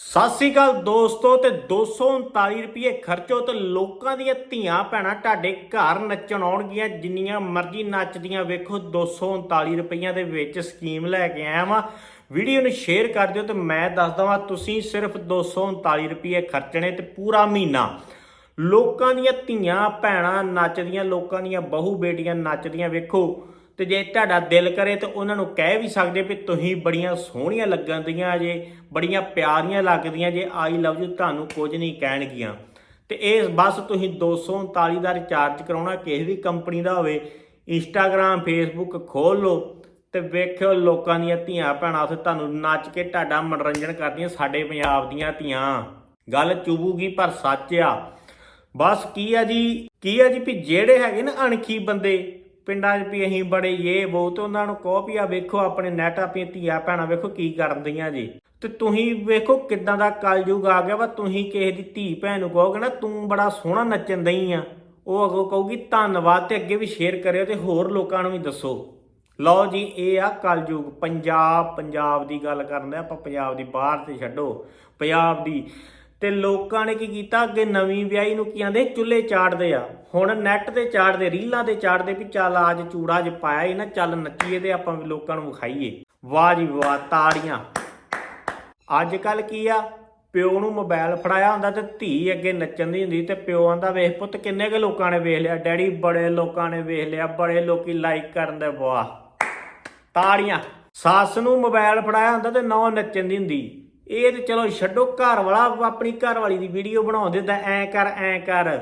ਸਤਿ ਸ੍ਰੀ ਅਕਾਲ ਦੋਸਤੋ ਤੇ 239 ਰੁਪਏ ਖਰਚੋ ਤੇ ਲੋਕਾਂ ਦੀਆਂ ਧੀਆਂ ਭੈਣਾਂ ਤੁਹਾਡੇ ਘਰ ਨੱਚਣ ਆਉਣਗੀਆਂ, ਜਿੰਨੀਆਂ ਮਰਜ਼ੀ ਨੱਚਦੀਆਂ ਵੇਖੋ 239 ਰੁਪਈਆਂ ਦੇ ਵਿੱਚ ਸਕੀਮ ਲੈ ਕੇ ਆਇਆ ਵਾਂ। ਵੀਡੀਓ ਨੂੰ ਸ਼ੇਅਰ ਕਰ ਦਿਓ ਤੇ ਮੈਂ ਦੱਸ ਵਾਂ, ਤੁਸੀਂ ਸਿਰਫ 239 ਰੁਪਏ ਖਰਚਣੇ ਤੇ ਪੂਰਾ ਮਹੀਨਾ। ਲੋਕਾਂ ਦੀਆਂ ਧੀਆਂ ਭੈਣਾਂ ਨੱਚਦੀਆਂ, ਲੋਕਾਂ ਦੀਆਂ ਬਹੂ ਬੇਟੀਆਂ ਨੱਚਦੀਆਂ ਵੇਖੋ। ਤੇ ਜੇ ਤੁਹਾਡਾ ਦਿਲ ਕਰੇ ਤਾਂ ਉਹਨਾਂ ਨੂੰ ਕਹਿ ਵੀ ਸਕਦੇ ਵੀ ਤੁਸੀਂ ਬੜੀਆਂ ਸੋਹਣੀਆਂ ਲੱਗਣ ਦੀਆਂ ਜੇ, ਬੜੀਆਂ ਪਿਆਰੀਆਂ ਲੱਗਦੀਆਂ ਜੇ ਆਈ ਲਵ ਯੂ ਤੁਹਾਨੂੰ ਕੁਝ ਨਹੀਂ ਕਹਿਣਗੀਆਂ। ਤੇ ਇਹ ਬਸ ਤੁਸੀਂ 239 ਦਾ ਰਿਚਾਰਜ ਕਰਾਉਣਾ, ਕਿਸੇ ਵੀ ਕੰਪਨੀ ਦਾ ਹੋਵੇ ਇੰਸਟਾਗ੍ਰam ਫੇਸਬੁੱਕ ਖੋਲ ਲਓ ਤੇ ਵੇਖਿਓ ਲੋਕਾਂ ਦੀਆਂ ਧੀਆਂ ਭੈਣਾਂ ਉੱਥੇ ਤੁਹਾਨੂੰ ਨੱਚ ਕੇ ਤੁਹਾਡਾ ਮਨੋਰੰਜਨ ਕਰਦੀਆਂ ਸਾਡੇ ਪੰਜਾਬ ਦੀਆਂ ਧੀਆਂ। ਗੱਲ ਚੁਬੂਗੀ ਪਰ ਸੱਚ ਆ। ਬਸ ਕੀ ਆ ਜੀ, ਕੀ ਆ ਜੀ ਵੀ ਜਿਹੜੇ ਹੈਗੇ ਨਾ ਅਣਖੀ ਬੰਦੇ ਪਿੰਡਾਂ 'ਚ ਵੀ ਅਸੀਂ ਬੜੇ ਇਹ ਬਹੁਤ, ਉਹਨਾਂ ਨੂੰ ਕਹੋ ਵੀ ਆ ਵੇਖੋ ਆਪਣੇ ਨੈਟ ਆਪਣੀਆਂ ਧੀਆਂ ਭੈਣਾਂ ਵੇਖੋ ਕੀ ਕਰਦੀਆਂ ਜੀ। ਤੇ ਤੁਸੀਂ ਵੇਖੋ ਕਿੱਦਾਂ ਦਾ ਕਲਯੁਗ ਆ ਗਿਆ ਵਾ, ਤੁਸੀਂ ਕਿਸੇ ਦੀ ਧੀ ਭੈਣ ਨੂੰ ਕਹੋਗੇ ਨਾ, ਤੂੰ ਬੜਾ ਸੋਹਣਾ ਨੱਚਣ ਦਈ ਆ। ਉਹ ਅੱਗੋਂ ਕਹੂਗੀ, ਧੰਨਵਾਦ ਤੇ ਅੱਗੇ ਵੀ ਸ਼ੇਅਰ ਕਰਿਓ ਤੇ ਹੋਰ ਲੋਕਾਂ ਨੂੰ ਵੀ ਦੱਸੋ। ਲਓ ਜੀ, ਇਹ ਆ ਕਲਯੁਗ। ਪੰਜਾਬ ਪੰਜਾਬ ਦੀ ਗੱਲ ਕਰਨ ਦੇ ਆਪਾਂ ਪੰਜਾਬ ਦੀ ਬਾਹਰ ਤੇ ਛੱਡੋ। ਪੰਜਾਬ ਦੀ ਤੇ ਲੋਕਾਂ ਨੇ ਕੀ ਕੀਤਾ? ਅੱਗੇ ਨਵੀਂ ਵਿਆਹੀ ਨੂੰ ਕੀ ਆਂਦੇ? ਚੁੱਲ੍ਹੇ ਚਾੜਦੇ ਆ। ਹੁਣ ਨੈੱਟ ਤੇ ਚਾੜਦੇ ਰੀਲਾਂ ਤੇ ਚਾੜਦੇ ਵੀ ਚੱਲ ਅੱਜ ਚੂੜਾ ਅੱਜ ਪਾਇਆ ਹੀ ਨਾ, ਚੱਲ ਨੱਚੀਏ ਤੇ ਆਪਾਂ ਵੀ ਲੋਕਾਂ ਨੂੰ ਵਿਖਾਈਏ। ਵਾਹ ਜੀ ਵਾਹ, ਤਾੜੀਆਂ। ਅੱਜ ਕੱਲ ਕੀ ਆ? ਪਿਓ ਨੂੰ ਮੋਬਾਈਲ ਫੜਾਇਆ ਹੁੰਦਾ ਤੇ ਧੀ ਅੱਗੇ ਨੱਚਣ ਦੀ ਹੁੰਦੀ ਤੇ ਪਿਓ ਆਂਦਾ, ਵੇਖ ਪੁੱਤ, ਕਿੰਨੇ ਕੁ ਲੋਕਾਂ ਨੇ ਵੇਖ ਲਿਆ? ਡੈਡੀ ਬੜੇ ਲੋਕਾਂ ਨੇ ਵੇਖ ਲਿਆ, ਬੜੇ ਲੋਕੀ ਲਾਈਕ ਕਰਨ ਦੇ, ਵਾਹ। ਤਾੜੀਆਂ। ਸੱਸ ਨੂੰ ਮੋਬਾਈਲ ਫੜਾਇਆ ਹੁੰਦਾ ਤੇ ਨੌ ਨੱਚਣ ਦੀ ਹੁੰਦੀ। ਇਹ ਤੇ ਚਲੋ ਛੱਡੋ ਘਰ ਵਾਲਾ, ਆਪਣੀ ਘਰ ਵਾਲੀ ਦੀ ਵੀਡੀਓ ਬਣਾਉਂਦੇ ਦਿੰਦਾ ਐ ਕਰ ਐ ਕਰ।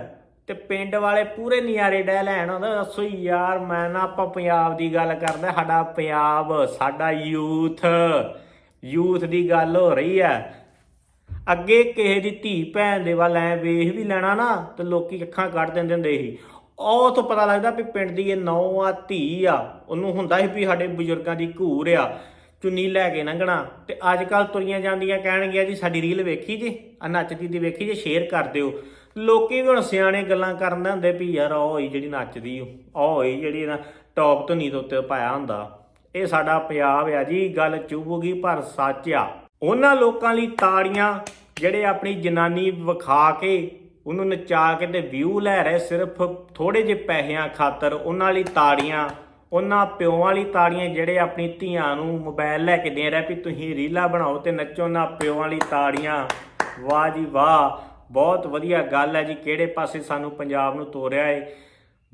ਤੇ ਪਿੰਡ ਵਾਲੇ ਪੂਰੇ ਨਿਆਰੇ ਡੈ ਲੈਣ ਆਉਂਦਾ ਦੱਸੋ ਯਾਰ ਮੈਂ ਨਾ ਆਪਾਂ ਪੰਜਾਬ ਦੀ ਗੱਲ ਕਰਦਾ, ਸਾਡਾ ਪੰਜਾਬ, ਸਾਡਾ ਯੂਥ ਯੂਥ ਦੀ ਗੱਲ ਹੋ ਰਹੀ ਹੈ ਅੱਗੇ ਕਿਸੇ ਦੀ ਧੀ ਭੈਣ ਦੇ ਵੱਲ ਐ ਵੇਖ ਵੀ ਲੈਣਾ ਨਾ, ਤੇ ਲੋਕੀ ਅੱਖਾਂ ਕੱਢ ਦਿੰਦੇ ਹੁੰਦੇ ਸੀ। ਉਹ ਤੋਂ ਪਤਾ ਲੱਗਦਾ ਵੀ ਪਿੰਡ ਦੀ ਇਹ ਨੌ ਆ, ਧੀ ਆ, ਉਹਨੂੰ ਹੁੰਦਾ ਸੀ ਵੀ ਸਾਡੇ ਬਜ਼ੁਰਗਾਂ ਦੀ ਘੂਰ ਆ। ਚੁੰਨੀ ਲੈ ਕੇ ਲੰਘਣਾ। ਤੇ ਅੱਜ ਕੱਲ ਤੁਰੀਆਂ ਜਾਂਦੀਆਂ ਕਹਿਣਗੀਆਂ ਜੀ, ਸਾਡੀ ਰੀਲ ਵੇਖੀ ਜੀ ਆ ਨੱਚਦੀ ਦੀ ਵੇਖੀ ਜੇ, ਸ਼ੇਅਰ ਕਰ ਦਿਓ। ਲੋਕੀ ਵੀ ਹੁਣ ਸਿਆਣੇ ਗੱਲਾਂ ਕਰਨ ਦੇ ਹੁੰਦੇ ਵੀ ਯਾਰ ਉਹ ਹੋਈ ਜਿਹੜੀ ਨੱਚਦੀ ਉਹ ਹੋਈ ਜਿਹੜੀ ਨਾ ਟੌਪ ਤੋਂ ਨੀਂ ਉੱਤੇ ਪਾਇਆ ਹੁੰਦਾ। ਇਹ ਸਾਡਾ ਪੰਜਾਬ ਆ ਜੀ, ਗੱਲ ਚੁਭੂਗੀ ਪਰ ਸੱਚ ਆ। ਉਹਨਾਂ ਲੋਕਾਂ ਲਈ ਤਾੜੀਆਂ ਜਿਹੜੇ ਆਪਣੀ ਜਨਾਨੀ ਵਿਖਾ ਕੇ, ਉਹਨੂੰ ਨਚਾ ਕੇ ਤੇ ਵਿਊ ਲੈ ਰਹੇ, ਸਿਰਫ ਥੋੜੇ ਜਿਹੇ ਪੈਸਿਆਂ ਖਾਤਰ ਉਹਨਾਂ ਲਈ ਤਾੜੀਆਂ ਉਹਨਾਂ ਪਿਓ ਵਾਲੀ ਤਾੜੀਆਂ ਜਿਹੜੇ ਆਪਣੀ ਧੀਆਂ ਨੂੰ ਮੋਬਾਈਲ ਲੈ ਕੇ ਦੇ ਰਿਹਾ ਵੀ ਤੁਸੀਂ ਰੀਲਾਂ ਬਣਾਓ ਤੇ ਨੱਚੋ ਨਾ ਪਿਓ ਵਾਲੀ ਤਾੜੀਆਂ। ਵਾਹ ਜੀ ਵਾਹ, ਬਹੁਤ ਵਧੀਆ ਗੱਲ ਹੈ ਜੀ, ਕਿਹੜੇ ਪਾਸੇ ਸਾਨੂੰ ਪੰਜਾਬ ਨੂੰ ਤੋਰਿਆ ਏ।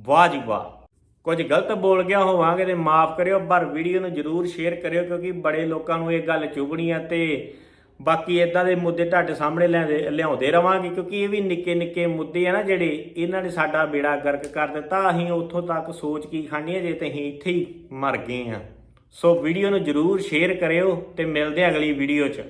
ਵਾਹ ਜੀ ਵਾਹ। ਕੁਝ ਗਲਤ ਬੋਲ ਗਿਆ ਹੋਵਾਂਗੇ ਤੇ ਮਾਫ ਕਰਿਓ, ਪਰ ਵੀਡੀਓ ਨੂੰ ਜਰੂਰ ਸ਼ੇਅਰ ਕਰਿਓ, ਕਿਉਂਕਿ ਬੜੇ ਲੋਕਾਂ ਨੂੰ ਇਹ ਗੱਲ ਚੁਭਣੀ ਆ ਤੇ ਬਾਕੀ ਇਦਾਂ ਦੇ ਮੁੱਦੇ ਤੁਹਾਡੇ ਸਾਹਮਣੇ ਲਿਆਉਂਦੇ ਲਿਆਉਂਦੇ ਰਵਾਂਗੇ, ਕਿਉਂਕਿ ਇਹ ਵੀ ਨਿੱਕੇ ਨਿੱਕੇ ਮੁੱਦੇ ਆ ਨਾ ਜਿਹੜੇ ਇਹਨਾਂ ਨੇ ਸਾਡਾ ਬੇੜਾ ਗਰਕ ਕਰ ਦਿੱਤਾ। ਅਸੀਂ ਉੱਥੋਂ ਤੱਕ ਸੋਚ ਕੀ ਖਾਣੀ ਜੇ ਤੇ ਅਸੀਂ ਇੱਥੇ ਹੀ ਮਰ ਗਏ ਆ। ਸੋ ਵੀਡੀਓ ਨੂੰ ਜਰੂਰ ਸ਼ੇਅਰ ਕਰਿਓ ਤੇ ਮਿਲਦੇ ਆ ਅਗਲੀ ਵੀਡੀਓ 'ਚ।